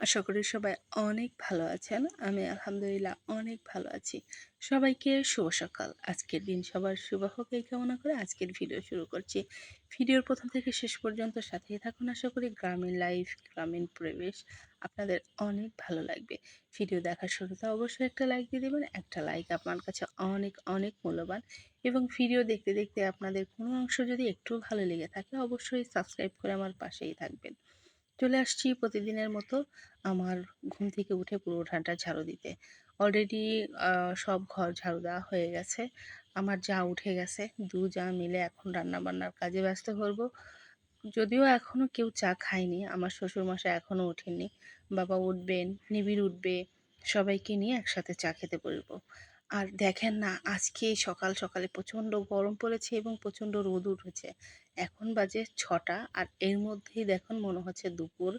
আশা করি সবাই অনেক ভালো আছেন। আমি আলহামদুলিল্লাহ অনেক ভালো আছি। সবাইকে শুভ সকাল। আজকের দিন সবার শুভ হোক এই কামনা করে আজকের ভিডিও শুরু করছি। ভিডিওর প্রথম থেকে শেষ পর্যন্ত সাথেই থাকুন। আশা করি গ্রামীণ লাইফ গ্রামীণ পরিবেশ আপনাদের অনেক ভালো লাগবে। ভিডিও দেখার শুরুতে অবশ্যই একটা লাইক দিয়ে দেবেন। একটা লাইক আপনার কাছে অনেক অনেক মূল্যবান। এবং ভিডিও দেখতে দেখতে আপনাদের কোনো অংশ যদি একটু ভালো লেগে থাকে, অবশ্যই সাবস্ক্রাইব করে আমার পাশেই থাকবেন। চলে আসছি প্রতিদিনের মতো আমার ঘুম থেকে উঠে পুরো ঠান্ডা ঝাড়ু দিতে। অলরেডি সব ঘর ঝাড়ু দেওয়া হয়ে গেছে। আমার যা উঠে গেছে, দু যা মিলে এখন রান্না বান্নার কাজে ব্যস্ত করব। যদিও এখনও কেউ চা খায়নি, আমার শ্বশুরমশাই এখনও ওঠেননি। বাবা উঠবেন, নিবিড় উঠবে। সবাইকে নিয়ে একসাথে চা খেতে বলব আর দেখেন না, আজকে সকাল সকালে প্রচণ্ড গরম পড়েছে এবং প্রচণ্ড রোদ উঠেছে। এখন বাজে ছটা আর এর মধ্যেই দেখুন মনে হচ্ছে দুপুর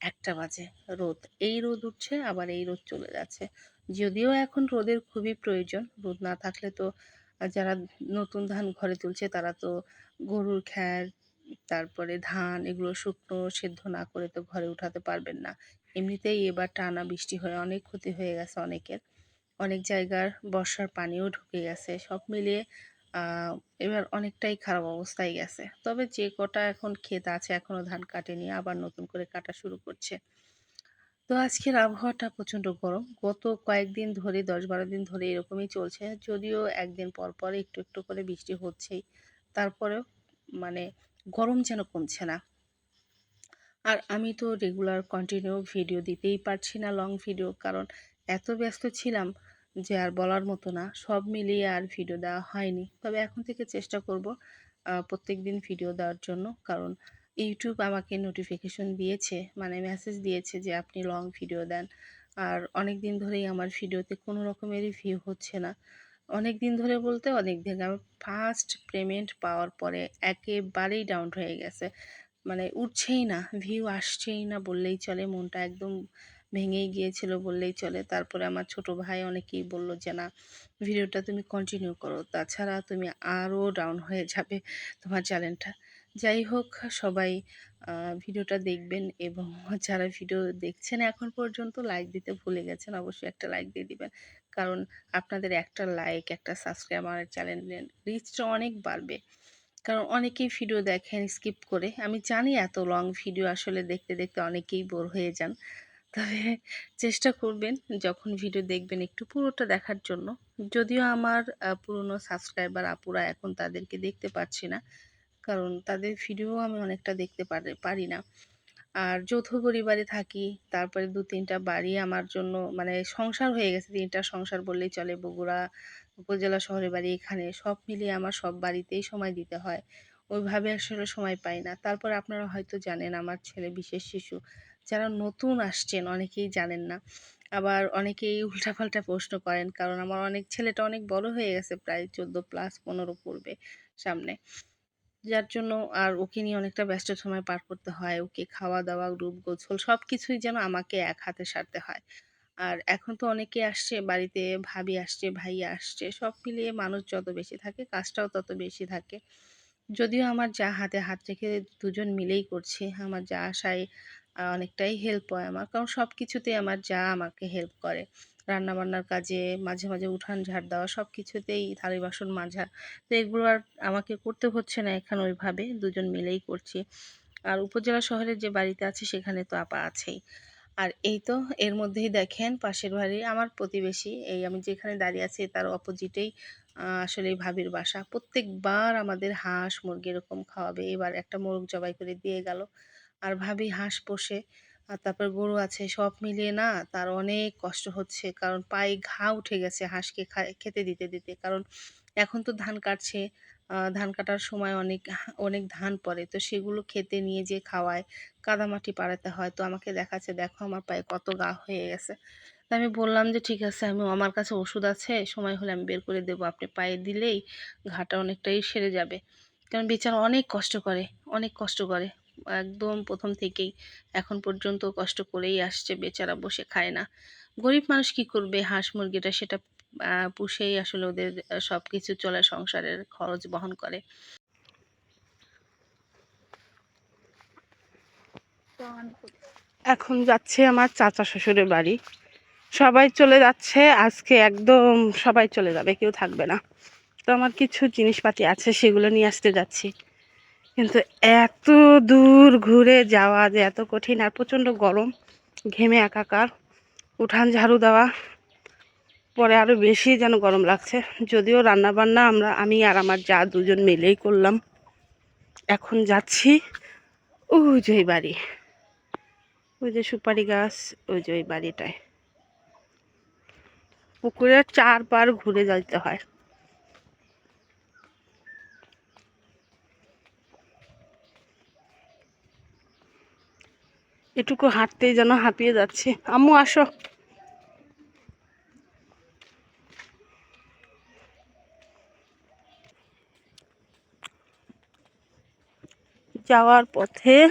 একটা বাজে রোদ। এই রোদ উঠছে, আবার এই রোদ চলে যাচ্ছে। যদিও এখন রোদের খুবই প্রয়োজন, রোদ না থাকলে তো যারা নতুন ধান ঘরে তুলছে তারা তো গরুর খ্যার, তারপরে ধান এগুলো শুকনো, সেদ্ধ না করে তো ঘরে উঠাতে পারবেন না। এমনিতেই এবার টানা বৃষ্টি হয়ে অনেক ক্ষতি হয়ে গেছে অনেকের। অনেক জায়গার বর্ষার পানিও ঢুকে গেছে। সব মিলিয়ে এবার অনেকটাই খারাপ অবস্থায় গেছে। তবে যে কটা এখন ক্ষেত আছে এখনও ধান কাটেনি, আবার নতুন করে কাটা শুরু করছে। তো আজকের আবহাওয়াটা প্রচণ্ড গরম। গত কয়েকদিন ধরে, দশ বারো দিন ধরে এরকমই চলছে। যদিও একদিন পর পর একটু একটু করে বৃষ্টি হচ্ছেই। তারপরেও মানে গরম যেন কমছে না। আর আমি তো রেগুলার কন্টিনিউ ভিডিও দিতেই পারছি না লং ভিডিও কারণ এত ব্যস্ত ছিলাম যে আর বলার মতো না। সব মিলিয়ে আর ভিডিও দেওয়া হয়নি। তবে এখন থেকে চেষ্টা করব প্রত্যেক দিন ভিডিও দেওয়ার জন্য, কারণ ইউটিউব আমাকে নোটিফিকেশন দিয়েছে মানে মেসেজ দিয়েছে যে আপনি লং ভিডিও দেন। আর অনেক দিন ধরেই আমার ভিডিওতে কোনো রকমেরই ভিউ হচ্ছে না। অনেক দিন ধরে বলতে অনেক দিন আমি ফার্স্ট পেমেন্ট পাওয়ার পরে একেবারেই ডাউন হয়ে গেছে। মানে উঠছেই না ভিউ আসছেই না বললেই চলে, মনটা একদম ভেঙেই গিয়েছিল বললেই চলে। তারপরে আমার ছোট ভাই অনেকেই বলল যে, না ভিডিওটা তুমি কন্টিনিউ করো, তাছাড়া তুমি আরও ডাউন হয়ে যাবে তোমার চ্যানেলটা যাই হোক, সবাই ভিডিওটা দেখবেন এবং যারা ভিডিও দেখছেন এখন পর্যন্ত লাইক দিতে ভুলে গেছেন, অবশ্যই একটা লাইক দিয়ে দিবেন। কারণ আপনাদের একটা লাইক একটা সাবস্ক্রাইব আমার চ্যানেলের রিচটা অনেক বাড়বে। কারণ অনেকেই ভিডিও দেখেন স্কিপ করে। আমি জানি এত লং ভিডিও আসলে দেখতে দেখতে অনেকেই বোর হয়ে যান। তবে চেষ্টা করবেন যখন ভিডিও দেখবেন একটু পুরোটা দেখার জন্য। যদিও আমার পুরনো সাবস্ক্রাইবার আপুরা এখন তাদেরকে দেখতে পাচ্ছি না, কারণ তাদের ভিডিও আমি অনেকটা দেখতে পারি না। আর যৌথ পরিবারে থাকি, তারপরে দু তিনটা বাড়ি আমার জন্য মানে সংসার হয়ে গেছে, তিনটা সংসার বললেই চলে, বগুড়া উপজেলা শহরের বাড়ি, এখানে সব মিলিয়ে আমার সব বাড়িতেই সময় দিতে হয়। ওইভাবে আসলে সময় পাই না। তারপর আপনারা হয়তো জানেন আমার ছেলে বিশেষ শিশু। যারা নতুন আসছেন অনেকেই জানেন না। আবার অনেকেই উল্টাপাল্টা প্রশ্ন করেন, কারণ আমার অনেক ছেলেটা অনেক বড় হয়ে গেছে প্রায় চোদ্দ প্লাস পনেরো পড়বে সামনে। যার জন্য আর ওকে নিয়ে অনেকটা ব্যস্ত সময় পার করতে হয়। ওকে খাওয়া দাওয়া রূপ গোছল সব কিছুই যেন আমাকে এক হাতে সারতে হয়। আর এখন তো অনেকে আসছে, বাড়িতে ভাবি আসছে ভাই আসছে, সব মিলিয়ে মানুষ যত বেশি থাকে, কাজটাও তত বেশি থাকে। যদিও আমার যা হাতে হাত রেখে দুজন মিলেই করছি, আমার যা আশায় অনেকটাই হেল্প হয় আমার। কারণ সব কিছুতে আমার যা আমাকে হেল্প করে। রান্নাবান্নার কাজে, মাঝে মাঝে উঠান ঝাড় দেওয়া সব কিছুতেই থালি বাসন মাজা। তো এগুলো আর আমাকে করতে হচ্ছে না এখানে ওইভাবে, দুজন মিলেই করছি। আর উপজেলা শহরের যে বাড়িতে আছে, সেখানে তো আপা আছেই। আর এই তো এর মধ্যেই দেখেন পাশের বাড়ি আমার প্রতিবেশী, এই আমি যেখানে দাঁড়িয়ে আছি তার অপোজিটেই আসলে ভাবির বাসা। প্রত্যেকবার আমাদের হাঁস মুরগি এরকম খাওয়াবে। এবার একটা মোরগ জবাই করে দিয়ে গেল। আর ভাবি হাঁস পোষে, আর তারপর গরু আছে, সব মিলিয়ে না তার অনেক কষ্ট হচ্ছে। কারণ পায়ে ঘা উঠে গেছে হাঁসকে খেতে দিতে দিতে। কারণ এখন তো ধান কাটছে ধান কাটার সময় অনেক অনেক ধান পড়ে। তো সেগুলো খেতে নিয়ে যে খাওয়ায়, কাদামাটি পাড়াতে হয়। তো আমাকে দেখাচ্ছে, দেখো আমার পায়ে কত গা হয়ে গেছে। তা আমি বললাম যে, ঠিক আছে আমি আমার কাছে ওষুধ আছে, সময় হলে আমি বের করে দেবো। আপনি পায়ে দিলেই ঘাটা অনেকটাই সেরে যাবে। কারণ বেচারা অনেক কষ্ট করে, অনেক কষ্ট করে। একদম প্রথম থেকেই, এখন পর্যন্ত কষ্ট করেই আসছে, বেচারা বসে খায় না। গরিব মানুষ কি করবে? হাঁস মুরগিটা সেটা পুষেই আসলে ওদের সব কিছু চলে সংসারের খরচ বহন করে। এখন যাচ্ছে আমার চাচা শ্বশুরের বাড়ি। সবাই চলে যাচ্ছে, আজকে একদম সবাই চলে যাবে, কেউ থাকবে না। তো আমার কিছু জিনিসপাতি আছে, সেগুলো নিয়ে আসতে যাচ্ছি। কিন্তু এত দূর ঘুরে যাওয়া যে এত কঠিন আর প্রচণ্ড গরম, ঘেমে একাকার, উঠান ঝাড়ু দেওয়া। পরে আরও বেশি যেন গরম লাগছে। যদিও রান্না বান্না আমরা, আমি আর আমার যা দুজন মিলেই করলাম। এখন যাচ্ছি ওই যে বাড়ি। ওই যে সুপারি গাছ ওই যে ওই বাড়িটায় পুকুরের চারবার ঘুরে যাইতে হয়। এটুকু হাঁটতেই যেন হাঁপিয়ে যাচ্ছে। আম্মু, আসো। যাওয়ার পথে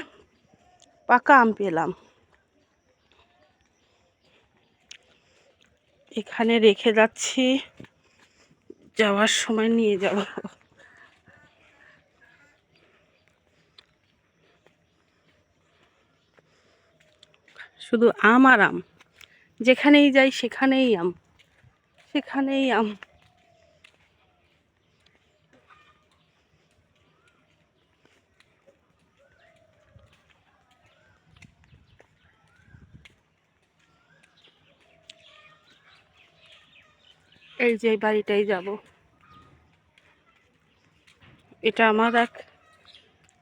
পাকা আম পেলাম। এখানে রেখে যাচ্ছি। যাওয়ার সময় নিয়ে যাব। শুধু আম আর আম। যেখানেই যাই সেখানেই আম। সেখানেই আম। এই যে বাড়িটাই যাব। এটা আমার এক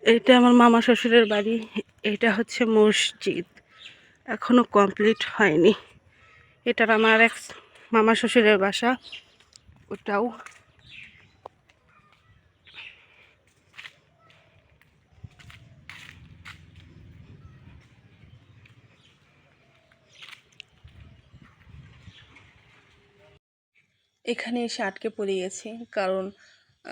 এটা আমার মামা শ্বশুরের বাড়ি এটা হচ্ছে মসজিদ। এখনও কমপ্লিট হয়নি। এটার আমার এক মামা শ্বশুরের বাসা, ওটাও এখানে এসে আটকে পড়ে গেছি। কারণ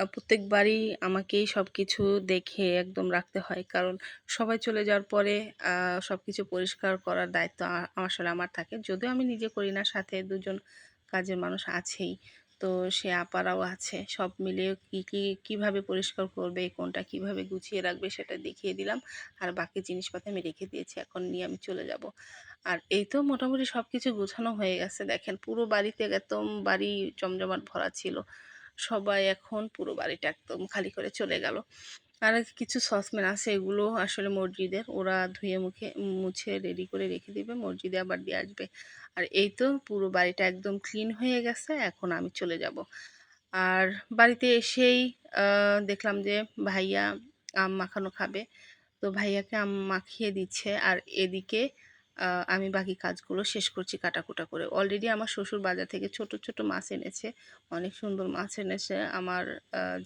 প্রত্যেকবারই আমাকেই সব কিছু দেখে একদম রাখতে হয়। কারণ, সবাই চলে যাওয়ার পরে সব কিছু পরিষ্কার করার দায়িত্ব আসলে আমার থাকে। যদিও আমি নিজে করি না, সাথে দুজন কাজের মানুষ আছেই। তো সে আপারাও আছে। সব মিলিয়ে কী কী, কীভাবে পরিষ্কার করবে, কোনটা কীভাবে গুছিয়ে রাখবে সেটা দেখিয়ে দিলাম। আর বাকি জিনিসপত্র আমি রেখে দিয়েছি, এখন নিয়ে আমি চলে যাব। আর এই তো মোটামুটি সব কিছু গোছানো হয়ে গেছে, দেখেন। পুরো বাড়িতে একদম বাড়ি জমজমাট ভরা ছিল। সবাই এখন পুরো বাড়িটা একদম খালি করে চলে গেল। আর কিছু সসম্যান আছে এগুলো আসলে মসজিদের। ওরা ধুয়ে মুখে, মুছে রেডি করে রেখে দিবে, মসজিদে আবার দিয়ে আসবে। আর এই তো পুরো বাড়িটা একদম ক্লিন হয়ে গেছে, এখন আমি চলে যাব। আর বাড়িতে এসেই দেখলাম যে ভাইয়া আম মাখানো খাবে। তো ভাইয়াকে আম মাখিয়ে দিচ্ছে, আর এদিকে আমি বাকি কাজগুলো শেষ করছি কাটাকুটা করে। অলরেডি আমার শ্বশুর বাজার থেকে ছোট ছোট মাছ এনেছে, অনেক সুন্দর মাছ এনেছে। আমার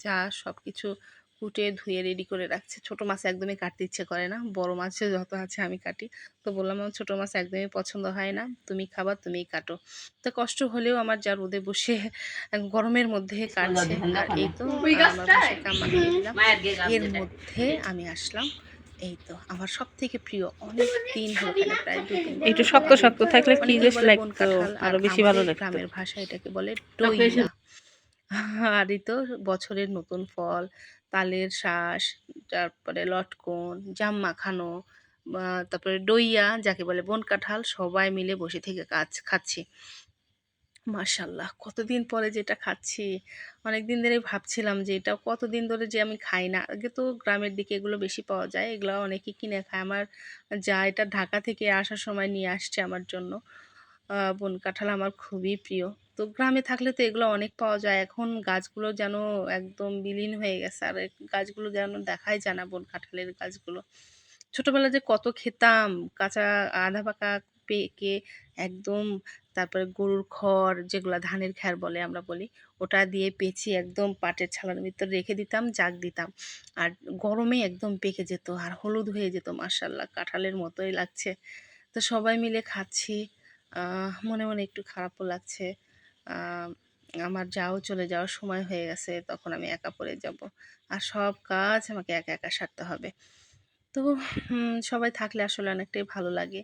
যা সব কিছু কুটে ধুয়ে রেডি করে রাখছে। ছোট মাছ একদমই কাটতে ইচ্ছে করে না বড় মাছে যত আছে আমি কাটি। তো বললাম আমার ছোটো মাছ একদমই পছন্দ হয় না তুমি খাবার তুমিই কাটো। তো কষ্ট হলেও আমার যা রোদে বসে গরমের মধ্যে কাটছে। আর এই তো এর মধ্যে আমি আসলাম। এই তো আমার সব থেকে প্রিয় অনেক দিন প্রায় দু তিন একটু শক্ত শক্ত থাকলে কি বেশ লাগতো আরও বেশি ভালো লাগতো। গ্রামের ভাষা এটাকে বলে ডইলা। আর এই তো বছরের নতুন ফল তালের শ্বাস তারপরে লটকন, জাম মাখানো তারপরে ডইয়া যাকে বলে বন কাঁঠাল, সবাই মিলে বসে থেকে কাজ, খাচ্ছি। মাশাল্লাহ, কতদিন পরে যেটা খাচ্ছি। অনেক দিন ধরে ভাবছিলাম যে এটা কতদিন ধরে যে আমি খাই না। আগে তো গ্রামের দিকে এগুলো বেশি পাওয়া যায়, এগুলো অনেকে কিনে খায়। আমার যা এটা ঢাকা থেকে আসার সময় নিয়ে আসছে আমার জন্য। বন কাঁঠাল আমার খুবই প্রিয়। তো গ্রামে থাকলে তো এগুলো অনেক পাওয়া যায়। এখন গাছগুলো যেন একদম বিলীন হয়ে গেছে। আর গাছগুলো যেন দেখাই যায় না বন কাঁঠালের গাছগুলো। ছোটোবেলা যে কত খেতাম, কাঁচা আধা পাকা পেকে একদম তারপরে গরুর খড়, যেগুলো ধানের খ্যার বলে আমরা বলি, ওটা দিয়ে পেঁচি একদম পাটের ছালার ভিতর রেখে দিতাম, জাগ দিতাম। আর গরমে একদম পেকে যেত আর হলুদ হয়ে যেত মার্শাল্লাহ কাঁঠালের মতোই লাগছে। তো সবাই মিলে খাচ্ছি। মনে মনে একটু খারাপও লাগছে। আমার যাও চলে যাওয়ার সময় হয়ে গেছে, তখন আমি একা পড়ে যাব। আর সব কাজ আমাকে একা একা সারতে হবে। তো সবাই থাকলে আসলে অনেকটাই ভালো লাগে।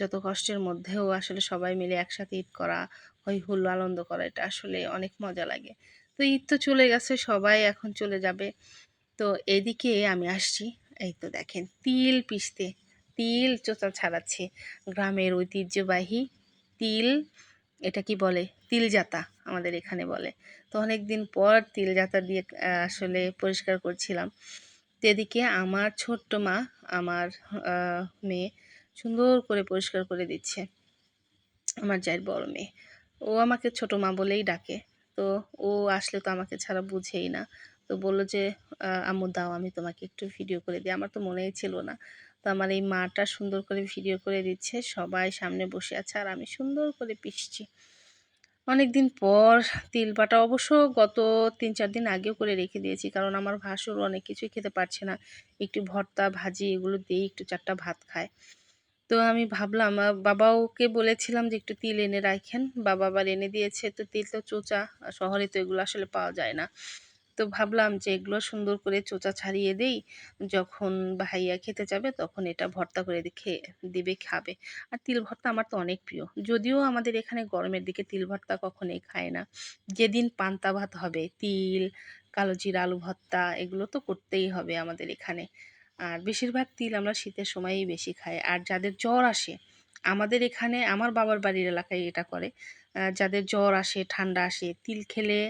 যত কষ্টের মধ্যেও আসলে সবাই মিলে একসাথে ঈদ করা, হই হুল্লো আনন্দ করা, এটা আসলে অনেক মজা লাগে। তো ঈদ তো চলে গেছে, সবাই এখন চলে যাবে। তো এদিকে আমি আসছি, এই তো দেখেন, তিল পিসতে তিল চোচা ছাড়াচ্ছে। গ্রামের ঐতিহ্যবাহী তিল এটা কি বলে? তিল জাতা আমাদের এখানে বলে। তো অনেক দিন পর তিল জাতা দিয়ে আসলে পরিষ্কার করছিলাম। এদিকে আমার ছোট্ট মা, আমার মেয়ে সুন্দর করে পরিষ্কার করে দিচ্ছে। আমার যাই বড় মেয়ে। ও আমাকে ছোট মা বলেই ডাকে। তো ও আসলে তো আমাকে ছাড়া বুঝেই না। তো বলল যে আম্মু, দাও, আমি তোমাকে একটু ভিডিও করে দিই। আমার তো মনেই ছিল না। তো আমার এই মাটা সুন্দর করে ভিডিও করে দিচ্ছে। সবাই সামনে বসে আছে আর আমি সুন্দর করে পিসছি। অনেক দিন পর তিল বাটা অবশ্য গত তিন চার দিন আগেও করে রেখে দিয়েছি কারণ আমার ভাসুর অনেক কিছুই খেতে পারছে না। একটু ভর্তা, ভাজি এগুলো দিয়েই একটু চারটা ভাত খায়। তো আমি ভাবলাম বাবাওকে বলেছিলাম যে একটু তিল এনে রাখেন। বাবা আবার এনে দিয়েছে। তো তিল তো চোচা, শহরে তো এগুলো আসলে পাওয়া যায় না। তো ভাবলাম যে এগুলো সুন্দর করে চোচা ছাড়িয়ে দেই। যখন ভাইয়া খেতে যাবে তখন এটা ভর্তা করে খেয়ে দিবে, খাবে। আর তিল ভর্তা আমার তো অনেক প্রিয়। যদিও আমাদের এখানে গরমের দিকে তিল ভর্তা কখনোই খায় না। যেদিন পান্তা ভাত হবে, তিল, কালো জিরা, আলু ভর্তা, এগুলো তো করতেই হবে আমাদের এখানে। আর বেশিরভাগ তিল আমরা শীতের সময়ই বেশি খাই। আর যাদের জ্বর আসে আমাদের এখানে, আমার বাবার বাড়ির এলাকায় এটা করে। যাদের জ্বর আসে, ঠান্ডা আসে, তিল খেলে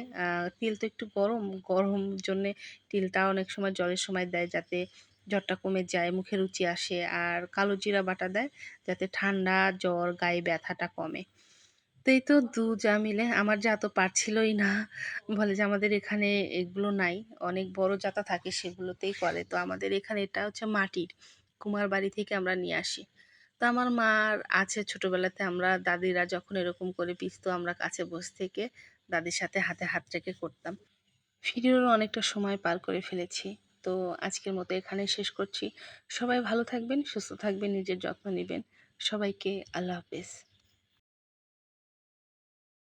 তিল তো একটু গরম গরম জন্যে তিলটা অনেক সময় জ্বরের সময় দেয় যাতে জ্বরটা কমে যায়, মুখে রুচি আসে, আর কালো জিরা বাটা দেয় যাতে ঠান্ডা জ্বর, গায়ে ব্যথাটা কমে। তো এই তো দু যা মিলে, আমার যা তো পারছিলই না। বলে যে আমাদের এখানে এগুলো নাই, অনেক বড় জাতা থাকে সেগুলোতেই করে। তো আমাদের এখানে এটা হচ্ছে মাটির, কুমার বাড়ি থেকে আমরা নিয়ে আসি। তো আমার মার আছে ছোটবেলাতে, আমরা দাদিরা যখন এরকম করে পিসতো আমরা কাছে বসে থেকে দাদির সাথে হাতে হাত রেখে করতাম। ভিডিওর অনেকটা সময় পার করে ফেলেছি। তো আজকের মতো এখানে শেষ করছি। সবাই ভালো থাকবেন, সুস্থ থাকবেন, নিজের যত্ন নেবেন। সবাইকে আল্লাহ হাফেজ।